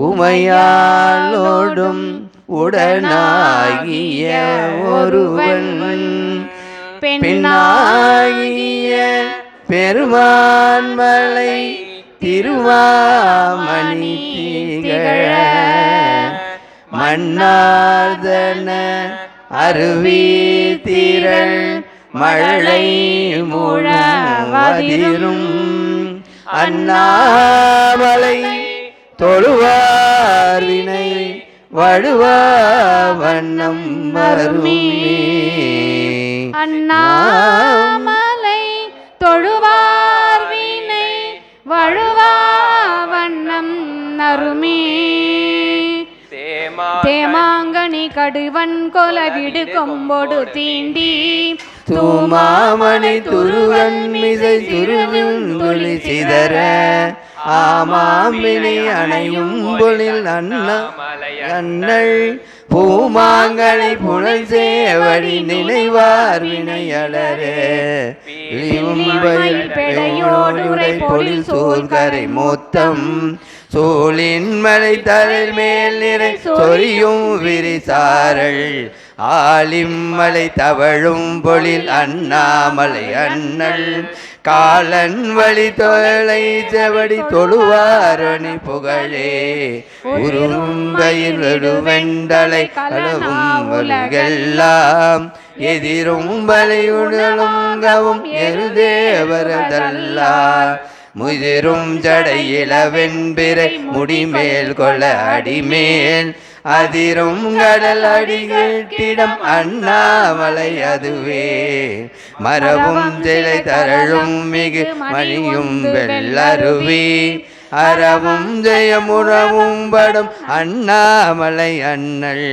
உமையாலோடும் உடனாகிய ஒருவன். பெண்ணாகிய பெருமான்மலை திருவாமணி திகழ மன்னார்தன அருவி திரள் மழை முழவதிரும் அண்ணாமலை தொழுவார் வினை வழுவா வண்ணம் மருமே அண்ணாமலை தொழுவார் வினை வழுவா வண்ணம் நறுமே தேமாங்கனி கடுவன் கொலவிடு கொம்போடு தீண்டி தூமாமணி துருவன் மிசை துருவின் புலி சிதற. ஆமாம்பினி அணையும் பொழில் அண்ணா அண்ணள் பூமாங்கனை புனல் சேவடி நினைவார் வினையலரே பொழில் சோர்கரை மொத்தம். சோழின் மலை தரல் மேல் நிறை சொரியும் விரிசாரள் ஆலிம்மலை தவழும் பொழில் அண்ணாமலை அண்ணல். காலன் வழி தொலை செவடி தொழுவாரணி புகழே. உரும்பையில் கலை கலவும் உலகெல்லாம் எதிரும் பலையுடலுங்கவும் எருதேவரதல்லா முதிரும் ஜடையில வெண்பிறை முடிமேல் கொள்ள அடிமேல். அதிரும் கடல் அடிகட்டிடம் அண்ணாமலை அதுவே. மரபும் திளை தரழும் மிகு மணியும் வெள்ளருவி. அறவும் ஜெயமுறவும் படும் அண்ணாமலை அண்ணல்.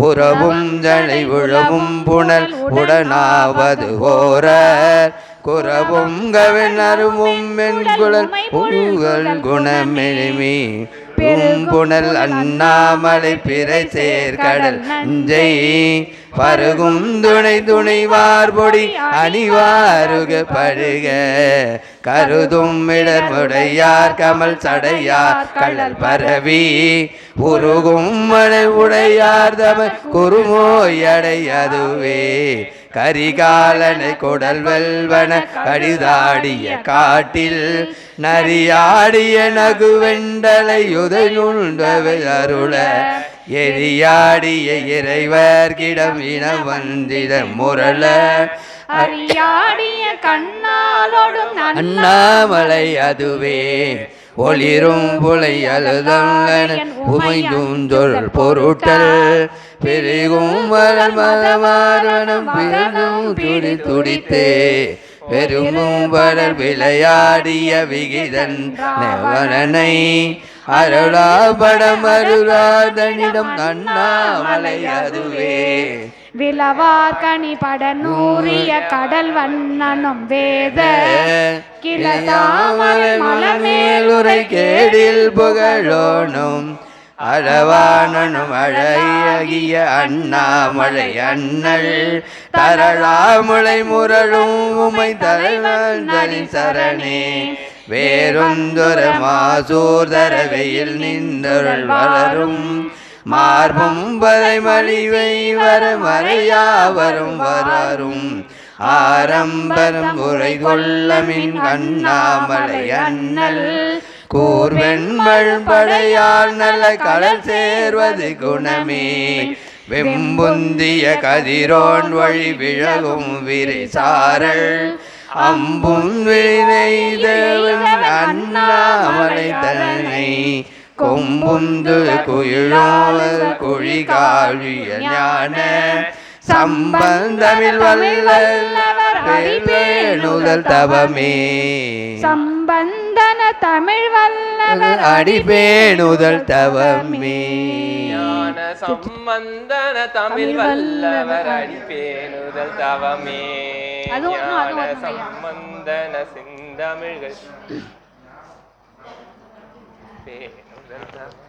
உறவும் ஜலை உழவும் புனல் உடனாவது ஓரர் குறவும் கவினருவும் மென்குழல் உங்கள் குணமெளிமே பூம்புணல் அண்ணாமலை பிறை சேர்கடல் நஞ்சை பருகும் துணை துணைவார் பொடி அணிவாருக படுக. கருதும் இடர்முடையார் கமல் சடையார் கள்ளல் பரவி உருகும் மலை உடையார் தம குறுமோய் அடையதுவே. கரிகாலனை குடல் வெல்வன கடிதாடிய காட்டில் நரியாடிய நகுவெண்டலை உதனுண்டவை அருள எரியாடிய இறைவர் கிடம் இன வந்திட முரள. அறியாடிய கண்ணாலோடும் அண்ணாமலை அதுவே ஒளிரும் புலை அழுதல்லன உமைந்தூஞ்சொல் பொருட்டல். பெருகும் மலர் மதமாரணம் பிறகும் துடி துடித்தே. பெருமும் வளர் விளையாடிய விகிதன் நெவரனை அருளாபடம் அருளாதனிடம் அண்ணாமலை அதுவே. விலவார் கனி பட நூறிய கடல் வண்ணனும் வேத கிளதாமரை மலமேலுரை கேடில் புகழோனும். அழவானனும் அழகிய அண்ணாமலை அண்ணல். தரளாமுளை முரளும் உமை தலைவந்தனின் சரணே. வேறொந்தொரு மாசூர்தர வெயில் நின்றருள் வளரும். மார்பும் வரை மலிவை வர மறையா வரும் வராரும். ஆரம்பரம் உரை கொள்ளமின் கண்ணாமலை அண்ணல். கூர்வெண்மழ் படையால் நல்ல கடல் சேர்வது குணமே. வெம்புந்திய கதிரோன் வழி விழகும் விரிசாரள் அம்பும் வினைதவன் அண்ணாமலை தன்னை. காழிய ஞான. சம்பந்தமில் வல்லவர் பேணுதல் தவமே. சம்பந்தன தமிழ் வல்லவர் அடிபேணுதல் தவமே. ஞான சம்பந்தன தமிழ் வல்லவர் அடிப்பேனுதல் தவமே. சம்பந்தன செந்தமிழ்கள். பேணுதல் தவமே.